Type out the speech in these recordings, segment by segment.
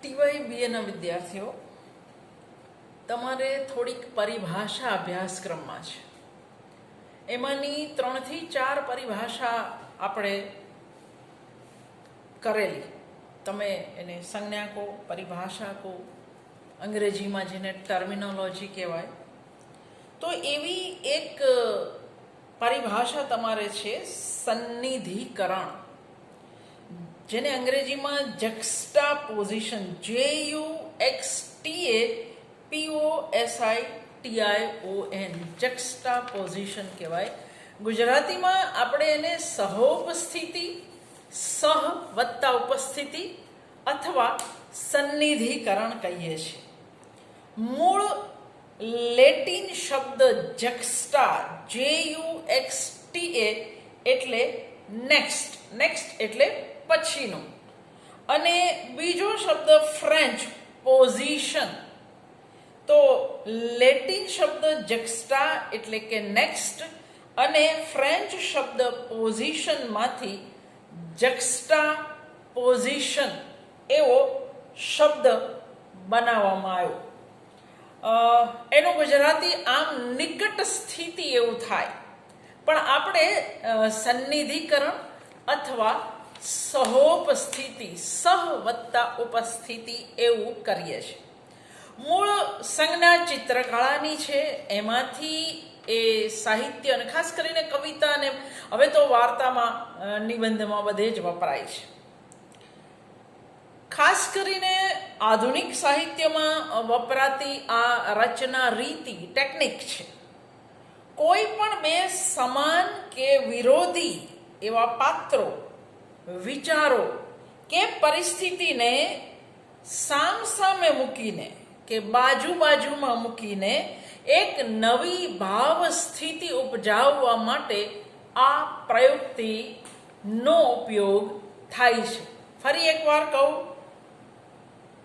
ટીવાય બીએના વિદ્યાર્થીઓ, તમારે થોડીક પરિભાષા અભ્યાસક્રમમાં છે. એમાંની ત્રણથી ચાર પરિભાષા આપણે કરેલી. તમે એને સંજ્ઞા કહો પરિભાષા કહો અંગ્રેજીમાં જેને ટર્મિનોલોજી કહેવાય. તો એવી એક પરિભાષા તમારે છે સન્નિધિકરણ જેને અંગ્રેજીમાં જક્સ્ટા પોઝિશન જે U X T A P O S I T I O N juxtaposition કહેવાય. ગુજરાતીમાં આપણે એને સહોપસ્થિતિ સહ વત્તા ઉપસ્થિતિ અથવા સન્નિધિકરણ કહીએ છીએ. મૂળ લેટિન શબ્દ જક્સ્ટા જે યુ એક્સ ટી એ એટલે નેક્સ્ટ નેક્સ્ટ એટલે પછીનું. અને બીજો શબ્દ ફ્રેન્ચ પોઝિશન તો લેટિન શબ્દ જક્સ્ટા એટલે કે નેક્સ્ટ અને ફ્રેન્ચ શબ્દ પોઝિશનમાંથી જક્સ્ટા પોઝિશન એવો શબ્દ બનાવવામાં આવ્યો. એનું ગુજરાતી આમ નિકટ સ્થિતિ એવું થાય. પણ આપણે સન્નિધિકરણ અથવા સહોપસ્થિતિ, સહ વત્તા ઉપસ્થિતિ એવું કરીએ છીએ. મૂળ સંજ્ઞા ચિત્રકળાની છે, એમાંથી એ સાહિત્ય અને ખાસ કરીને કવિતા અને હવે તો વાર્તામાં નિબંધમાં બધે જ વપરાય છે. ખાસ કરીને આધુનિક સાહિત્યમાં વપરાતી આ રચના રીતિ, ટેકનિક છે. કોઈ પણ બે સમાન કે વિરોધી એવા પાત્રો વિચારો કે પરિસ્થિતિને સામસામે મૂકીને કે બાજુ બાજુમાં મૂકીને એક નવી ભાવ સ્થિતિ ઉપજાવવા માટે આ પ્રયુક્તિનો ઉપયોગ થાય છે. ફરી એકવાર કહું,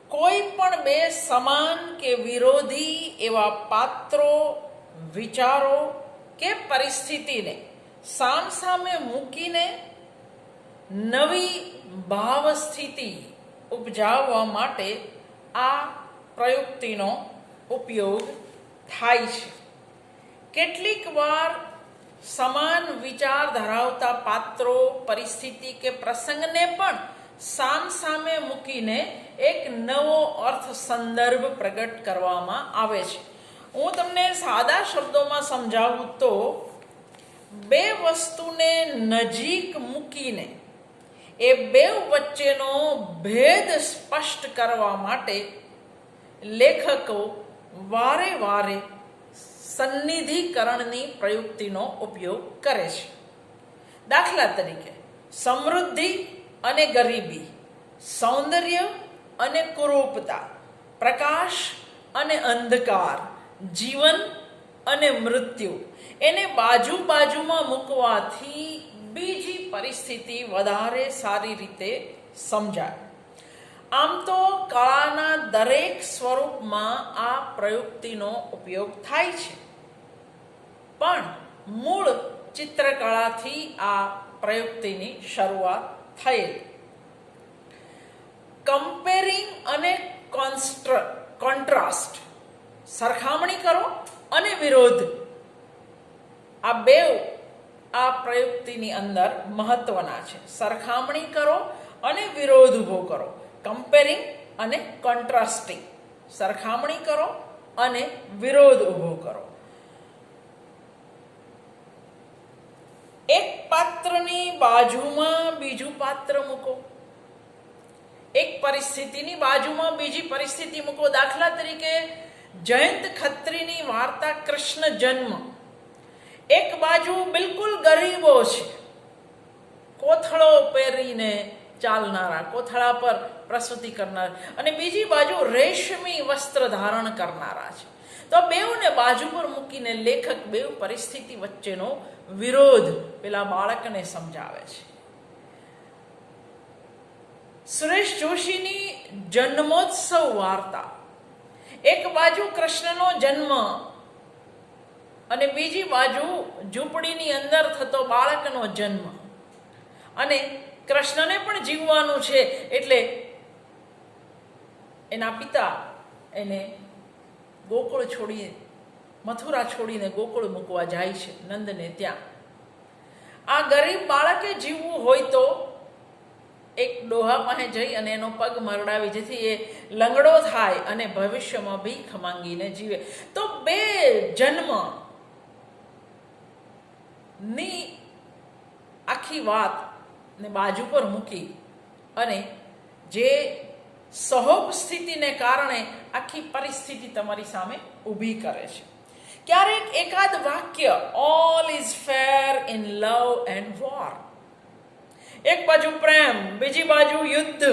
કોઈ પણ બે સમાન કે વિરોધી એવા પાત્રો, વિચારો કે પરિસ્થિતિને સામસામે મૂકીને નવી ભાવ સ્થિતિ ઉપજાવવા માટે આ પ્રયુક્તિનો ઉપયોગ થાય છે. કેટલીક વાર સમાન વિચાર ધરાવતા પાત્રો, પરિસ્થિતિ કે પ્રસંગને પણ સામસામે મૂકીને એક નવો અર્થ સંદર્ભ પ્રગટ કરવામાં આવે છે. હું તમને સાદા શબ્દોમાં સમજાવું તો, બે વસ્તુને નજીક મૂકીને એ બે વચ્ચેનો ભેદ સ્પષ્ટ કરવા માટે લેખકો વારે વારે સન્નિધિકરણની પ્રયુક્તિનો ઉપયોગ કરે છે. દાખલા તરીકે, સમૃદ્ધિ અને ગરીબી, સૌંદર્ય અને કુરૂપતા, પ્રકાશ અને અંધકાર, જીવન અને મૃત્યુ, એને બાજુ બાજુમાં મૂકવાથી બીજી પરિસ્થિતિ વધારે સારી રીતે સમજાય. આમ તો કળાના દરેક સ્વરૂપમાં આ પ્રયુક્તિનો ઉપયોગ થાય છે. પણ મૂળ ચિત્રકળાથી આ પ્રયુક્તિની શરૂઆત થયેલ. કમ્પેરિંગ અને કોન્સ્ટ્ર કોન્ટ્રાસ્ટ સરખામણી કરો અને વિરોધ. આ બે આ પ્રયુક્તિની અંદર મહત્વના છે. સરખામણી કરો અને વિરોધ ઊભો કરો. કમ્પેરિંગ અને કોન્ટ્રાસ્ટિંગ સરખામણી કરો અને વિરોધ ઊભો કરો. એક પાત્રની બાજુમાં બીજું પાત્ર મૂકો. એક પરિસ્થિતિની બાજુમાં બીજી પરિસ્થિતિ મૂકો. દાખલા તરીકે જયંત ખત્રીની વાર્તા કૃષ્ણ જન્મ. એક બાજુ બિલકુલ ગરીબો છે. કોથળો પહેરીને ચાલનારા, કોથળા પર પ્રસુતિ કરનાર અને બીજી બાજુ રેશમી વસ્ત્ર ધારણ કરનારા છે. તો બેઉને બાજુ પર મૂકીને લેખક બેઉ પરિસ્થિતિ વચ્ચેનો વિરોધ પેલા બાળકને સમજાવે છે. સુરેશ જોશીની જન્મોત્સવ વાર્તા. એક બાજુ કૃષ્ણનો જન્મ અને બીજી બાજુ ઝૂંપડીની અંદર થતો બાળકનો જન્મ. અને કૃષ્ણને પણ જીવવાનું છે, એટલે એના પિતા એને ગોકુળ છોડીને, મથુરા છોડીને ગોકુળ મૂકવા જાય છે, નંદને ત્યાં. આ ગરીબ બાળકે જીવવું હોય તો એક ડોહા પાસે જઈ અને એનો પગ મરડાવી, જેથી એ લંગડો થાય અને ભવિષ્યમાં ભીખ માંગીને જીવે. તો બે જન્મ ની આખી વાત ને બાજુ પર મૂકી અને જે સહોપ સ્થિતિને કારણે આખી પરિસ્થિતિ તમારી સામે ઊભી કરે છે. ક્યારેક એકાદ વાક્ય all is fair in love and war એક બાજુ પ્રેમ, બીજી બાજુ યુદ્ધ.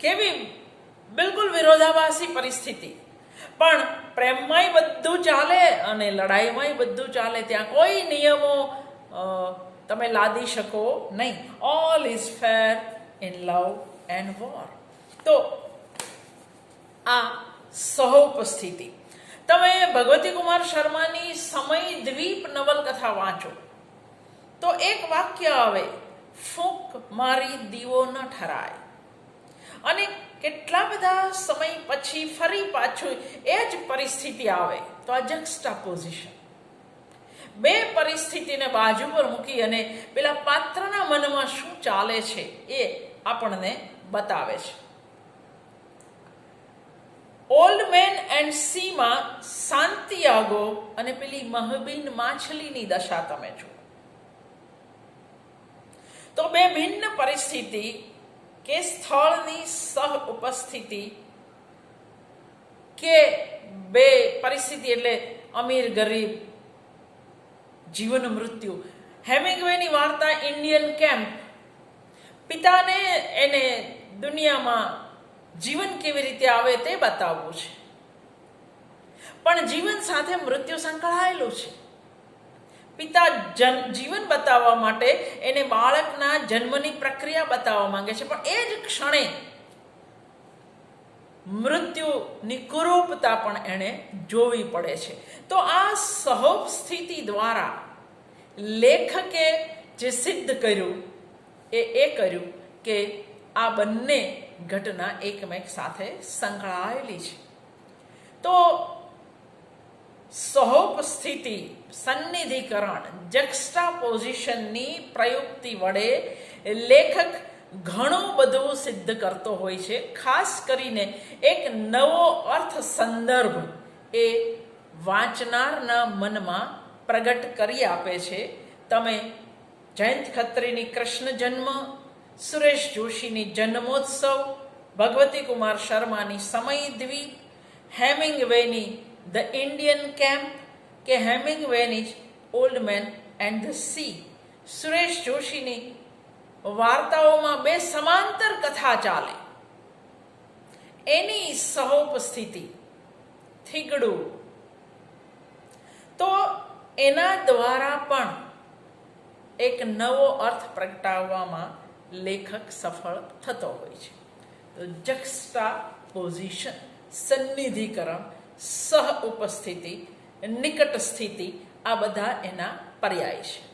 કેવી? બિલકુલ વિરોધાભાસી પરિસ્થિતિ. પણ પ્રેમમાંય બધું ચાલે અને લડાઈમાંય બધું ચાલે, ત્યાં કોઈ નિયમો તમે લાદી શકો નહીં. All is fair in love and war તો આ સહોપસ્થિતિ તમે ભગવતી કુમાર શર્માની સમય દ્વીપ નવલકથા વાંચો. તો એક વાક્ય આવે, ફૂંક મારી દીવો ન ઠરાય. અને કેટલા બધા સમય પછી ફરી પાછું એ જ પરિસ્થિતિ આવે. તો આ જક્સ્ટા પોઝિશન બે પરિસ્થિતિને બાજુ પર મૂકી અને પેલા પાત્રના મનમાં શું ચાલે છે એ આપણને બતાવે છે. ઓલ્ડ મેન એન્ડ સીમાં સાંતિયાગો અને પેલી મહબીન માછલીની દશા તમે જુઓ. તો બે ભિન્ન પરિસ્થિતિ કે સ્થળની સહ ઉપસ્થિતિ કે બે પરિસ્થિતિ એટલે અમીર, ગરીબ, જીવન, મૃત્યુ. હેમિંગવેની વાર્તા ઇન્ડિયન કેમ્પ. પિતાને એને દુનિયામાં જીવન કેવી રીતે આવે તે બતાવવું છે. પણ જીવન સાથે મૃત્યુ સંકળાયેલું છે. પિતા જન જીવન બતાવવા માટે એને બાળકના જન્મની પ્રક્રિયા બતાવવા માંગે છે. પણ એ જ ક્ષણે મૃત્યુની કુરૂપતા પણ એણે જોવી પડે છે. તો આ સહોપ સ્થિતિ દ્વારા લેખકે જે સિદ્ધ કર્યું એ એ કર્યું કે આ બંને ઘટના એકમેક સાથે સંકળાયેલી છે. તો સહોપ સ્થિતિ સન્નિધિકરણ જક્સ્ટા પોઝિશનની પ્રયુક્તિ વડે લેખક ઘણું બધું સિદ્ધ કરતો હોય છે. ખાસ કરીને એક નવો અર્થ સંદર્ભ એ વાંચનારના મનમાં પ્રગટ કરી આપે છે. તમે જયંત ખત્રીની કૃષ્ણ જન્મ, સુરેશ જોશીની જન્મોત્સવ, ભગવતી કુમાર શર્માની સમય દ્વીપ, હેમિંગવેની ધ ઇન્ડિયન કેમ્પ કે હેમિંગ હેમિંગવેની old man and the sea Suresh જોશીની વાર્તાઓમાં બે સમાંતર કથા ચાલે. એની સહોપસ્થિતિ થીગડું. તો એના દ્વારા પણ એક નવો અર્થ પ્રગટાવવામાં લેખક સફળ થતો હોય છે. તો જક્સ્ટા પોઝિશન, સન્નિધિકરણ સહ ઉપસ્થિતિ નિકટ સ્થિતિ આ બધા એના પર્યાય છે.